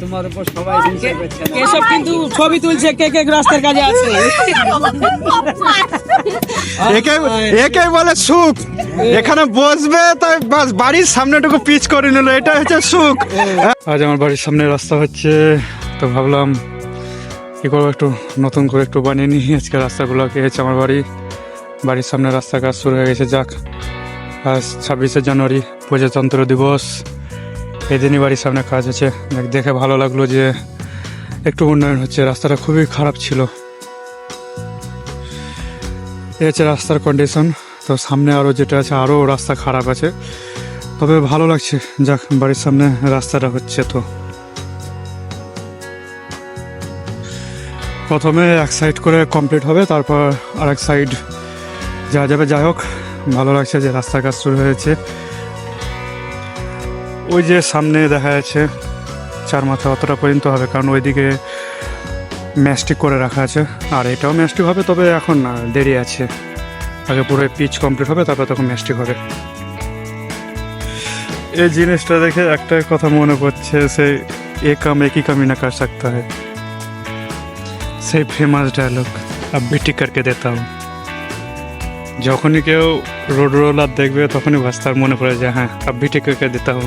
তোমার উপর সবাই হিংসা করছে। না। এসব কিন্তু ছবি তুলছে কে কে রাস্তার কাজে আছে? একে একে বলে সুখ। এখানে বসবে তাই বাস বাড়ির সামনেটুকু পিচ করে নিল এটা হচ্ছে সুখ। আজ আমার বাড়ির সামনে রাস্তা হচ্ছে তো ভাবলাম কি করব একটু নতুন করে একটু বানিয়ে নিই। আজকে রাস্তাগুলোকে হচ্ছে আমার বাড়ি? বাড়ির সামনে রাস্তা কাজ শুরু হয়ে গেছে যাক। আজ ছাব্বিশে জানুয়ারি প্রজাতন্ত্র দিবস। এই দিনই বাড়ির সামনে কাজ হচ্ছে, দেখে ভালো লাগল যে একটু উন্নয়ন হচ্ছে। রাস্তাটা খুবই খারাপ ছিল। এই হচ্ছে রাস্তার কন্ডিশন তো সামনে আরও যেটা আছে আরও রাস্তা খারাপ আছে। তবে ভালো লাগছে। যাক, বাড়ির সামনে রাস্তাটা হচ্ছে তো। প্রথমে এক সাইড করে কমপ্লিট হবে, তারপর আর এক সাইড যা যাবে। যাই হোক, ভালো লাগছে যে রাস্তার কাজ শুরু হয়েছে। ওই যে সামনে দেখা যাচ্ছে, চার মাথা অতটা পর্যন্ত হবে, কারণ ওইদিকে ম্যাচটি করে রাখা আছে। আর এটাও ম্যাচটি হবে, তবে এখন না, দেরি আছে। আগে পুরো পিচ কমপ্লিট হবে, তারপর তখন ম্যাচটি হবে। এই জিনিসটা দেখে একটা কথা মনে পড়ছে সেই এ কাম একই কামি না কার থাকতে হয় সেই ফেমাস ডায়লগ আব্বি কারকে দিতাম যখনই কেউ রোড রোলার দেখবে, তখনই ভাস্তার মনে পড়ে যে হ্যাঁ আব্বি কারকে দিতাম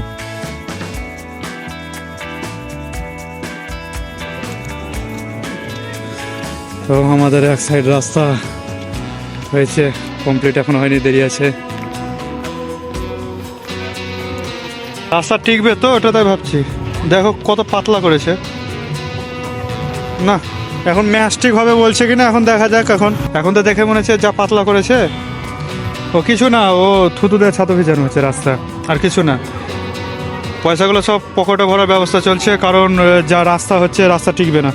এবং আমাদের এক সাইড রাস্তা হয়েছে। কমপ্লিট এখন হয়নি, দেরি আছে। রাস্তা টিকবে তো? ওটা তাই ভাবছি। দেখো কত পাতলা করেছে। না, এখন ম্যাচ ঠিক হবে বলছে কিনা, এখন দেখা যাক এখন। এখন তো দেখে মনে হচ্ছে যা পাতলা করেছে। ও, কিছু না, ও থুতু দেয় ছাতু ভিজানো হচ্ছে রাস্তা, আর কিছু না। পয়সাগুলো সব পকেটে ভরার ব্যবস্থা চলছে, কারণ যা রাস্তা হচ্ছে, রাস্তা টিকবে না।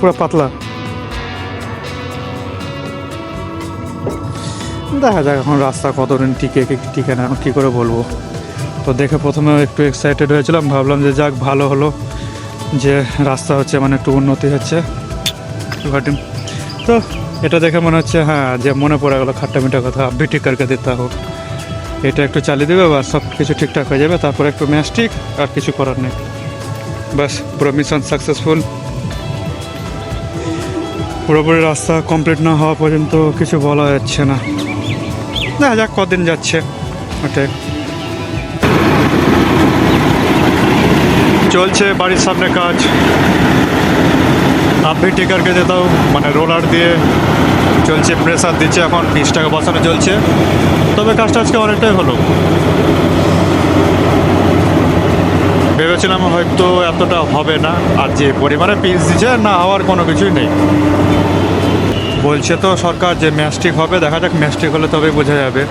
পুরো পাতলা। দেখা যাক এখন রাস্তা কতদিন টিকে টিকে না কী করে বলব। তো দেখে প্রথমে একটু এক্সাইটেড হয়েছিলাম, ভাবলাম যে যাক, ভালো হলো যে রাস্তা হচ্ছে মানে একটু উন্নতি হচ্ছে। তো এটা দেখে মনে হচ্ছে হ্যাঁ যে মনে পড়ে গেলো খাট্টা মিঠা কথা আব্বি ঠিক করকে দিতে হোক এটা একটু চালিয়ে দেবে বা সব কিছু ঠিকঠাক হয়ে যাবে, তারপর একটু ম্যাস্টিক আর কিছু করার নেই। বাস পুরো মিশন সাকসেসফুল পুরোপুরি রাস্তা কমপ্লিট না হওয়া পর্যন্ত কিছু বলা যাচ্ছে না। দেখা যাক, কদিন যাচ্ছে, ওটাই। চলছে বাড়ির সামনে কাজ। আপনি টিকারকে যেতাও মানে রোলার দিয়ে। চলছে প্রেসার দিচ্ছে এখন, বিশ টাকা বসানো চলছে। তবে কাজটা আজকে অনেকটাই হলো। ভেবেছিলাম হয়তো এতটা হবে না, আর যে পরিমাণে পিস দিচ্ছে, না হওয়ার কোনো কিছুই নেই। বলছে তো সরকার যে ম্যাস্টিক হবে দেখা যাক ম্যাস্টিক হলে তবে বোঝা যাবে।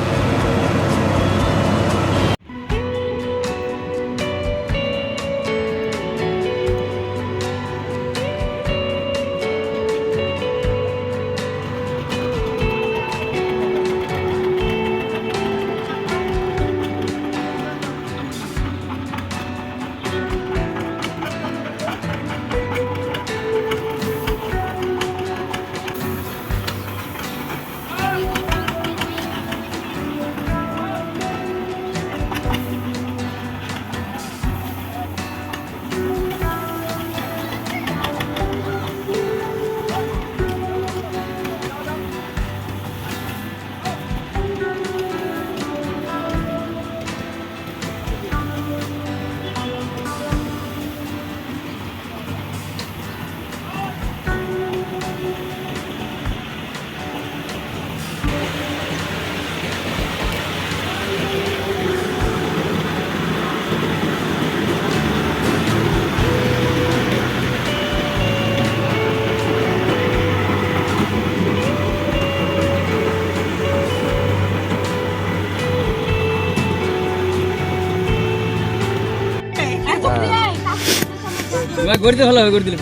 এবার গড়িতে ভালো হবে গড়ি দিলে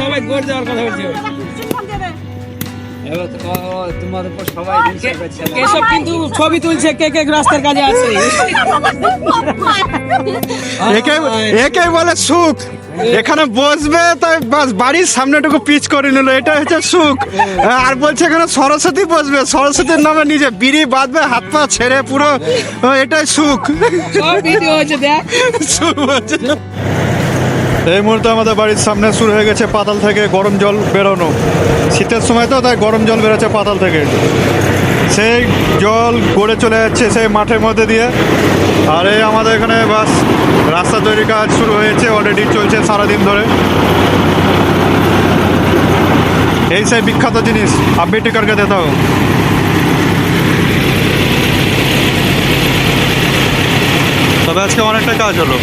সবাই গড় যাওয়ার কথা বলছে। তোমার উপর সবাই কিন্তু ছবি তুলছে কে কে রাস্তার কাজে আছে? একে একে বলে সুখ। এখানে বসবে তাই বাস বাড়ির সামনেটুকু পিচ করে নিল। এটা হচ্ছে সুখ। আর বলছে এখানে সরস্বতী বসবে। সরস্বতীর নামে নিজে বিড়ি বাঁধবে হাত পা ছেড়ে পুরো ও, এটাই সুখ। হচ্ছে সুখ বলছে এই মুহূর্তে আমাদের বাড়ির সামনে শুরু হয়ে গেছে পাতাল থেকে গরম জল বেরোনো। শীতের সময় তো, তাই গরম জল বেরোচ্ছে পাতাল থেকে। সেই জল গড়ে চলে যাচ্ছে সেই মাঠের মধ্যে দিয়ে। আর এই আমাদের এখানে বাস, রাস্তা তৈরির কাজ শুরু হয়েছে অলরেডি চলছে সারাদিন ধরে। এই সেই বিখ্যাত জিনিস আপডেট করকে দিতে তবে আজকে অনেকটা কাজ হলো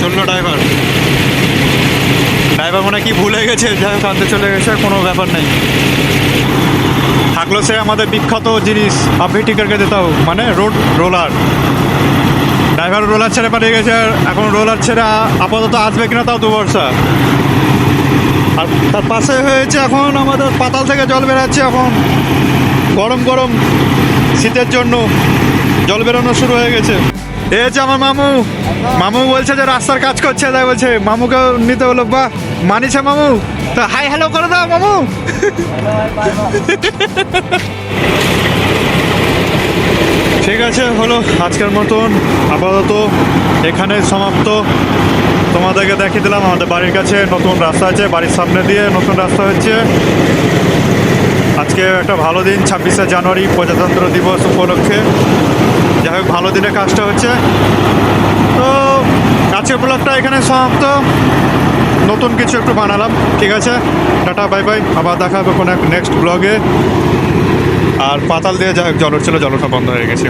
চলল ড্রাইভার ড্রাইভার মনে হয় কি ভুলে গেছে, যাই হোক, আনতে চলে গেছে, কোনো ব্যাপার নেই। থাকল সে আমাদের বিখ্যাত জিনিস আভেটিকারকে দিতাও মানে রোড রোলার। ড্রাইভার রোলার ছেড়ে পালিয়ে গেছে এখন রোলার ছেড়ে আপাতত আসবে কিনা তাও দু বর্ষা আর তার পাশে হয়েছে এখন আমাদের পাতাল থেকে জল বেরাচ্ছে এখন। গরম গরম শীতের জন্য জল বেরোনো শুরু হয়ে গেছে। এই যে আমার মামু। মামু বলছে যে রাস্তার কাজ করছে, তাই বলছে মামুকে নিতে হলো। বা মানিছে মামু। তো হাই, হ্যালো করে দাও মামু। ঠিক আছে, হলো আজকের মতন। আপাতত এখানে সমাপ্ত। তোমাদেরকে দেখিয়ে দিলাম, আমাদের বাড়ির কাছে নতুন রাস্তা আছে, বাড়ির সামনে দিয়ে নতুন রাস্তা হচ্ছে। আজকে একটা ভালো দিন, ছাব্বিশে জানুয়ারি, প্রজাতন্ত্র দিবস উপলক্ষে। যাই হোক, ভালো দিনে কাজটা হচ্ছে। তো, আজকের ব্লগটা এখানে সমাপ্ত। নতুন কিছু একটু বানালাম, ঠিক আছে? টাটা বাই বাই আবার দেখা হবে কোনো এক নেক্সট ব্লগে আর পাতাল দিয়ে যাই হোক, জল হচ্ছিল জলটা বন্ধ হয়ে গেছে।